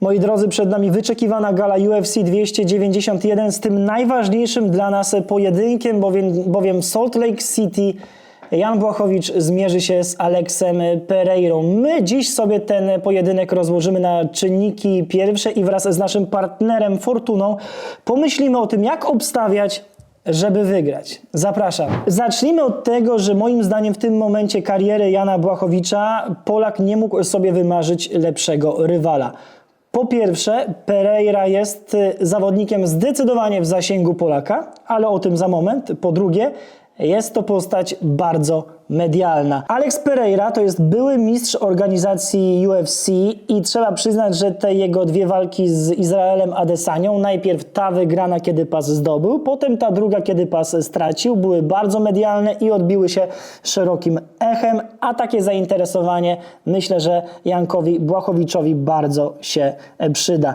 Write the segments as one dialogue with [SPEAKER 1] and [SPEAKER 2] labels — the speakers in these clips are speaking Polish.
[SPEAKER 1] Moi drodzy, przed nami wyczekiwana gala UFC 291 z tym najważniejszym dla nas pojedynkiem, bowiem, bowiem Salt Lake City Jan Błachowicz zmierzy się z Aleksem Pereirą. My dziś sobie ten pojedynek rozłożymy na czynniki pierwsze i wraz z naszym partnerem Fortuną pomyślimy o tym, jak obstawiać żeby wygrać. Zapraszam. Zacznijmy od tego, że moim zdaniem w tym momencie kariery Jana Błachowicza Polak nie mógł sobie wymarzyć lepszego rywala. Po pierwsze, Pereira jest y, zawodnikiem zdecydowanie w zasięgu Polaka, ale o tym za moment. Po drugie, jest to postać bardzo medialna. Alex Pereira to jest były mistrz organizacji UFC i trzeba przyznać, że te jego dwie walki z Izraelem Adesanią, najpierw ta wygrana, kiedy pas zdobył, potem ta druga, kiedy pas stracił, były bardzo medialne i odbiły się szerokim echem, a takie zainteresowanie myślę, że Jankowi Błachowiczowi bardzo się przyda.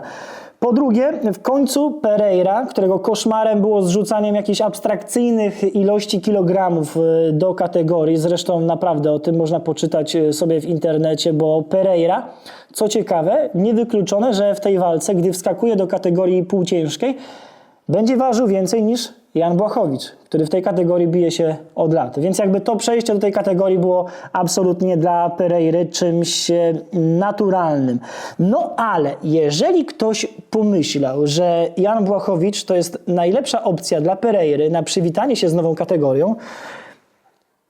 [SPEAKER 1] Po drugie, w końcu Pereira, którego koszmarem było zrzucaniem jakichś abstrakcyjnych ilości kilogramów y, do kategorii, zresztą naprawdę o tym można poczytać y, sobie w internecie, bo Pereira, co ciekawe, niewykluczone, że w tej walce, gdy wskakuje do kategorii półciężkiej, będzie ważył więcej niż Jan Błachowicz, który w tej kategorii bije się od lat. Więc jakby to przejście do tej kategorii było absolutnie dla Pereiry czymś e, naturalnym. No ale jeżeli ktoś pomyślał, że Jan Błachowicz to jest najlepsza opcja dla Pereiry na przywitanie się z nową kategorią,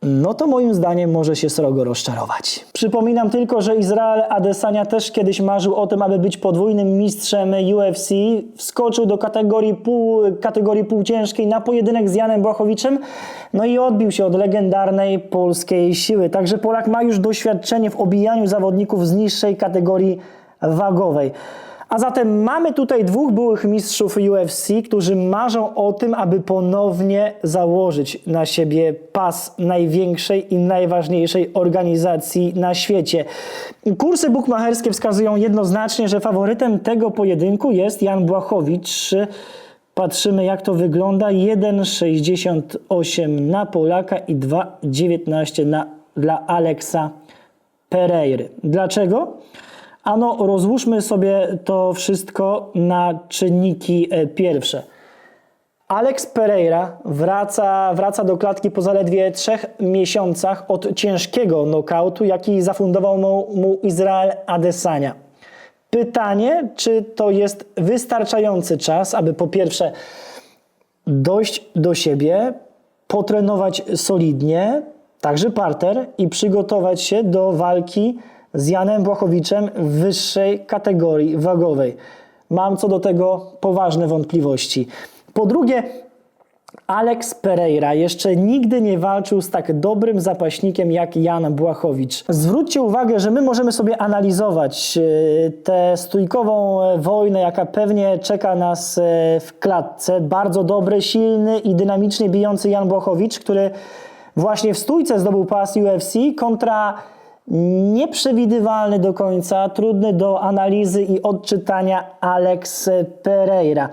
[SPEAKER 1] no to moim zdaniem może się srogo rozczarować. Przypominam tylko, że Izrael Adesania też kiedyś marzył o tym, aby być podwójnym mistrzem UFC. Wskoczył do kategorii, pół, kategorii półciężkiej na pojedynek z Janem Błachowiczem, no i odbił się od legendarnej polskiej siły. Także Polak ma już doświadczenie w obijaniu zawodników z niższej kategorii wagowej. A zatem mamy tutaj dwóch byłych mistrzów UFC, którzy marzą o tym, aby ponownie założyć na siebie pas największej i najważniejszej organizacji na świecie. Kursy bukmacherskie wskazują jednoznacznie, że faworytem tego pojedynku jest Jan Błachowicz. Patrzymy jak to wygląda. 1,68 na Polaka i 2,19 na, dla Aleksa Pereiry. Dlaczego? Ano, rozłóżmy sobie to wszystko na czynniki e, pierwsze. Alex Pereira wraca, wraca do klatki po zaledwie trzech miesiącach od ciężkiego nokautu, jaki zafundował mu, mu Izrael Adesanya. Pytanie, czy to jest wystarczający czas, aby po pierwsze dojść do siebie, potrenować solidnie, także parter i przygotować się do walki z Janem Błachowiczem w wyższej kategorii wagowej. Mam co do tego poważne wątpliwości. Po drugie, Alex Pereira jeszcze nigdy nie walczył z tak dobrym zapaśnikiem jak Jan Błachowicz. Zwróćcie uwagę, że my możemy sobie analizować e, tę stójkową e, wojnę, jaka pewnie czeka nas e, w klatce. Bardzo dobry, silny i dynamicznie bijący Jan Błachowicz, który właśnie w stójce zdobył pas UFC kontra nieprzewidywalny do końca, trudny do analizy i odczytania Alex Pereira.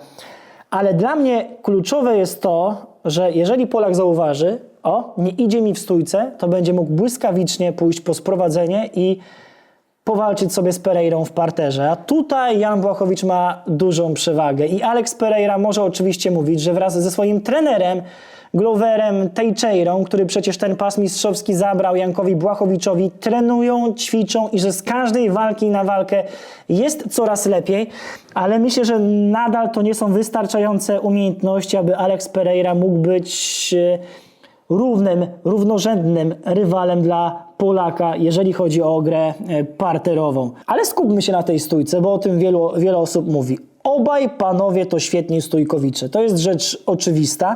[SPEAKER 1] Ale dla mnie kluczowe jest to, że jeżeli Polak zauważy, o, nie idzie mi w stójce, to będzie mógł błyskawicznie pójść po sprowadzenie i powalczyć sobie z Pereirą w parterze. A tutaj Jan Błachowicz ma dużą przewagę. I Alex Pereira może oczywiście mówić, że wraz ze swoim trenerem Gloverem Tejcheirą, który przecież ten pas mistrzowski zabrał Jankowi Błachowiczowi, trenują, ćwiczą i że z każdej walki na walkę jest coraz lepiej, ale myślę, że nadal to nie są wystarczające umiejętności, aby Alex Pereira mógł być e, równym, równorzędnym rywalem dla Polaka, jeżeli chodzi o grę e, parterową. Ale skupmy się na tej stójce, bo o tym wielu, wiele osób mówi. Obaj panowie to świetni stójkowicze. To jest rzecz oczywista,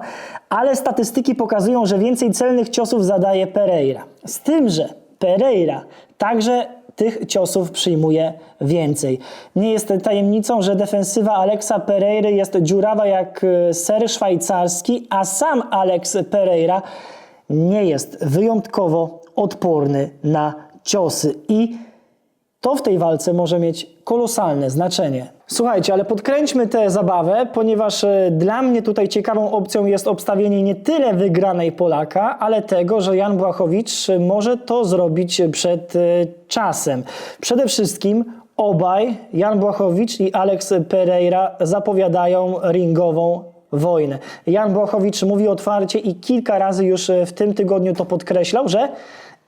[SPEAKER 1] ale statystyki pokazują, że więcej celnych ciosów zadaje Pereira. Z tym, że Pereira także tych ciosów przyjmuje więcej. Nie jest tajemnicą, że defensywa Alexa Pereiry jest dziurawa jak e, ser szwajcarski, a sam Alex Pereira nie jest wyjątkowo odporny na ciosy i to w tej walce może mieć kolosalne znaczenie. Słuchajcie, ale podkręćmy tę zabawę, ponieważ e, dla mnie tutaj ciekawą opcją jest obstawienie nie tyle wygranej Polaka, ale tego, że Jan Błachowicz może to zrobić przed e, czasem. Przede wszystkim obaj, Jan Błachowicz i Alex Pereira, zapowiadają ringową wojnę. Jan Błachowicz mówi otwarcie i kilka razy już w tym tygodniu to podkreślał, że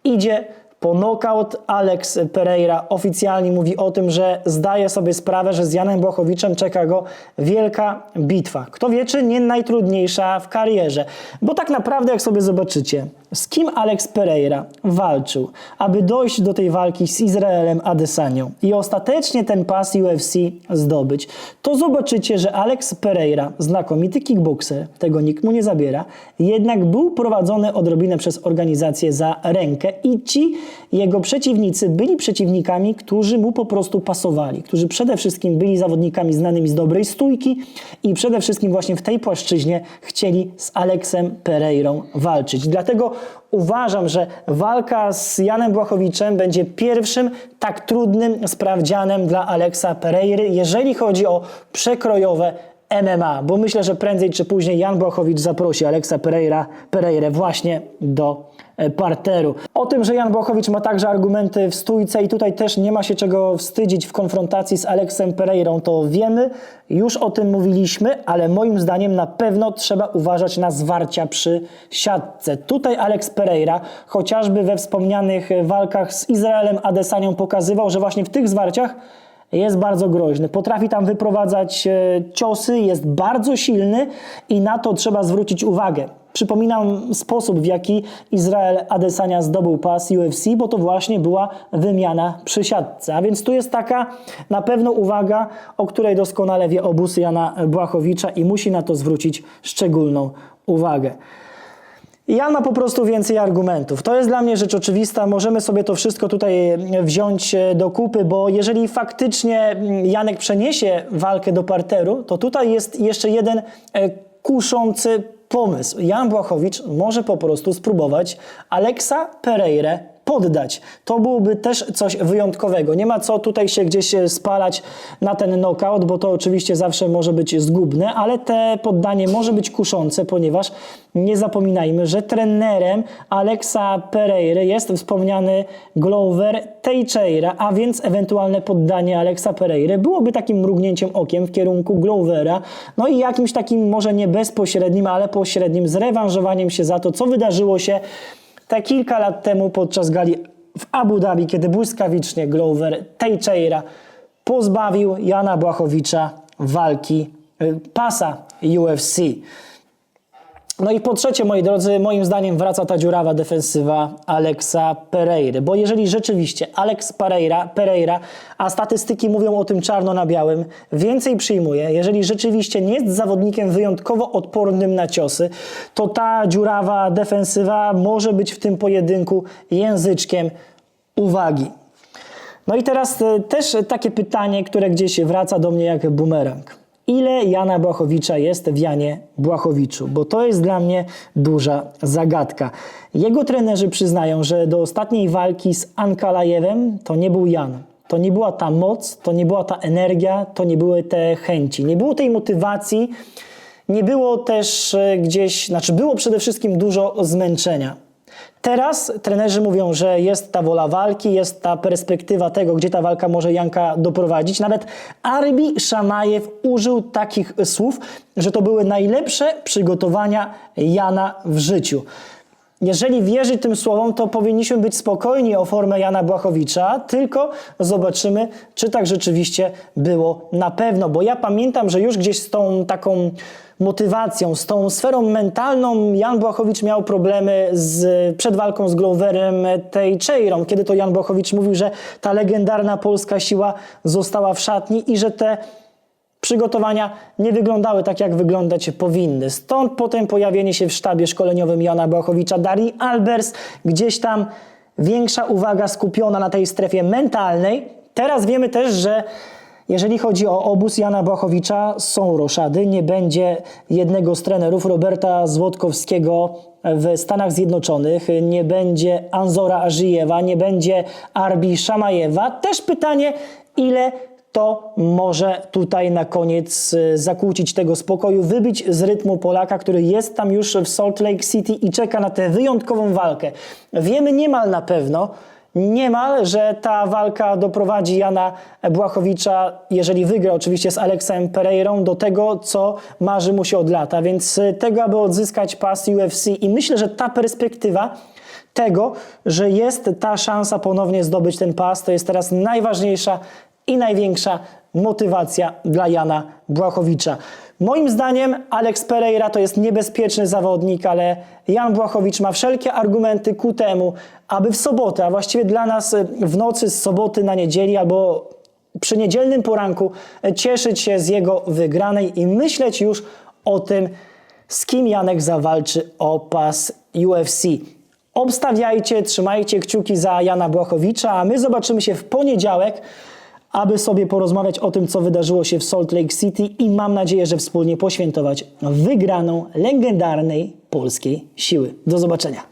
[SPEAKER 1] idzie po knockout. Alex Pereira oficjalnie mówi o tym, że zdaje sobie sprawę, że z Janem Błachowiczem czeka go wielka bitwa. Kto wie, czy nie najtrudniejsza w karierze. Bo tak naprawdę, jak sobie zobaczycie, z kim Alex Pereira walczył, aby dojść do tej walki z Izraelem Adesanią i ostatecznie ten pas UFC zdobyć, to zobaczycie, że Alex Pereira, znakomity kickboxer, tego nikt mu nie zabiera, jednak był prowadzony odrobinę przez organizację za rękę i ci jego przeciwnicy byli przeciwnikami, którzy mu po prostu pasowali, którzy przede wszystkim byli zawodnikami znanymi z dobrej stójki i przede wszystkim właśnie w tej płaszczyźnie chcieli z Alexem Pereirą walczyć. Dlatego uważam, że walka z Janem Błachowiczem będzie pierwszym tak trudnym sprawdzianem dla Alexa Pereiry, jeżeli chodzi o przekrojowe MMA, bo myślę, że prędzej czy później Jan Błachowicz zaprosi Alexa Pereira, Pereirę właśnie do e, parteru. O tym, że Jan Błachowicz ma także argumenty w stójce i tutaj też nie ma się czego wstydzić w konfrontacji z Alexem Pereirą, to wiemy, już o tym mówiliśmy, ale moim zdaniem na pewno trzeba uważać na zwarcia przy siatce. Tutaj Alex Pereira, chociażby we wspomnianych walkach z Izraelem Adesanią pokazywał, że właśnie w tych zwarciach jest bardzo groźny. Potrafi tam wyprowadzać e, ciosy, jest bardzo silny i na to trzeba zwrócić uwagę. Przypominam sposób, w jaki Izrael Adesania zdobył pas UFC, bo to właśnie była wymiana przy siatce. A więc tu jest taka na pewno uwaga, o której doskonale wie obóz Jana Błachowicza i musi na to zwrócić szczególną uwagę. Jan ma po prostu więcej argumentów. To jest dla mnie rzecz oczywista. Możemy sobie to wszystko tutaj wziąć e, do kupy, bo jeżeli faktycznie mm, Janek przeniesie walkę do parteru, to tutaj jest jeszcze jeden e, kuszący pomysł. Jan Błachowicz może po prostu spróbować Aleksa Pereirę poddać. To byłoby też coś wyjątkowego. Nie ma co tutaj się gdzieś e, spalać na ten knockout, bo to oczywiście zawsze może być zgubne, ale te poddanie może być kuszące, ponieważ nie zapominajmy, że trenerem Alexa Pereira jest wspomniany Glover Teixeira, a więc ewentualne poddanie Alexa Pereira byłoby takim mrugnięciem okiem w kierunku Glovera, no i jakimś takim może nie bezpośrednim, ale pośrednim zrewanżowaniem się za to, co wydarzyło się te kilka lat temu podczas gali w Abu Dhabi, kiedy błyskawicznie Glover Teixeira pozbawił Jana Błachowicza walki y, pasa UFC. No i po trzecie, moi drodzy, moim zdaniem wraca ta dziurawa defensywa Alexa Pereira, bo jeżeli rzeczywiście Alex Pereira, Pereira, a statystyki mówią o tym czarno na białym, więcej przyjmuje, jeżeli rzeczywiście nie jest zawodnikiem wyjątkowo odpornym na ciosy, to ta dziurawa defensywa może być w tym pojedynku języczkiem uwagi. No i teraz e, też takie pytanie, które gdzieś wraca do mnie jak bumerang ile Jana Błachowicza jest w Janie Błachowiczu, bo to jest dla mnie duża zagadka. Jego trenerzy przyznają, że do ostatniej walki z Ankalajewem to nie był Jan. To nie była ta moc, to nie była ta energia, to nie były te chęci, nie było tej motywacji, nie było też e, gdzieś, znaczy było przede wszystkim dużo zmęczenia. Teraz trenerzy mówią, że jest ta wola walki, jest ta perspektywa tego, gdzie ta walka może Janka doprowadzić. Nawet Arbi Szamajew użył takich słów, że to były najlepsze przygotowania Jana w życiu. Jeżeli wierzy tym słowom, to powinniśmy być spokojni o formę Jana Błachowicza, tylko zobaczymy, czy tak rzeczywiście było na pewno. Bo ja pamiętam, że już gdzieś z tą taką motywacją, z tą sferą mentalną Jan Błachowicz miał problemy z, przed walką z Gloverem Teixeirą, kiedy to Jan Błachowicz mówił, że ta legendarna polska siła została w szatni i że te przygotowania nie wyglądały tak, jak wyglądać powinny. Stąd potem pojawienie się w sztabie szkoleniowym Jana Błachowicza, Darii Albers, gdzieś tam większa uwaga skupiona na tej strefie mentalnej. Teraz wiemy też, że jeżeli chodzi o obóz Jana Błachowicza, są roszady. Nie będzie jednego z trenerów Roberta Złotkowskiego w Stanach Zjednoczonych, nie będzie Anzora Ażyjewa, nie będzie Arbi Szamajewa. Też pytanie, ile to może tutaj na koniec y, zakłócić tego spokoju, wybić z rytmu Polaka, który jest tam już w Salt Lake City i czeka na tę wyjątkową walkę. Wiemy niemal na pewno, niemal, że ta walka doprowadzi Jana Błachowicza, jeżeli wygra oczywiście z Aleksem Pereirą, do tego, co marzy mu się od lata. Więc y, tego, aby odzyskać pas UFC i myślę, że ta perspektywa tego, że jest ta szansa ponownie zdobyć ten pas, to jest teraz najważniejsza i największa motywacja dla Jana Błachowicza. Moim zdaniem Alex Pereira to jest niebezpieczny zawodnik, ale Jan Błachowicz ma wszelkie argumenty ku temu, aby w sobotę, a właściwie dla nas w nocy z soboty na niedzieli albo przy niedzielnym poranku cieszyć się z jego wygranej i myśleć już o tym, z kim Janek zawalczy o pas UFC. Obstawiajcie, trzymajcie kciuki za Jana Błachowicza, a my zobaczymy się w poniedziałek, aby sobie porozmawiać o tym, co wydarzyło się w Salt Lake City i mam nadzieję, że wspólnie poświętować wygraną legendarnej polskiej siły. Do zobaczenia.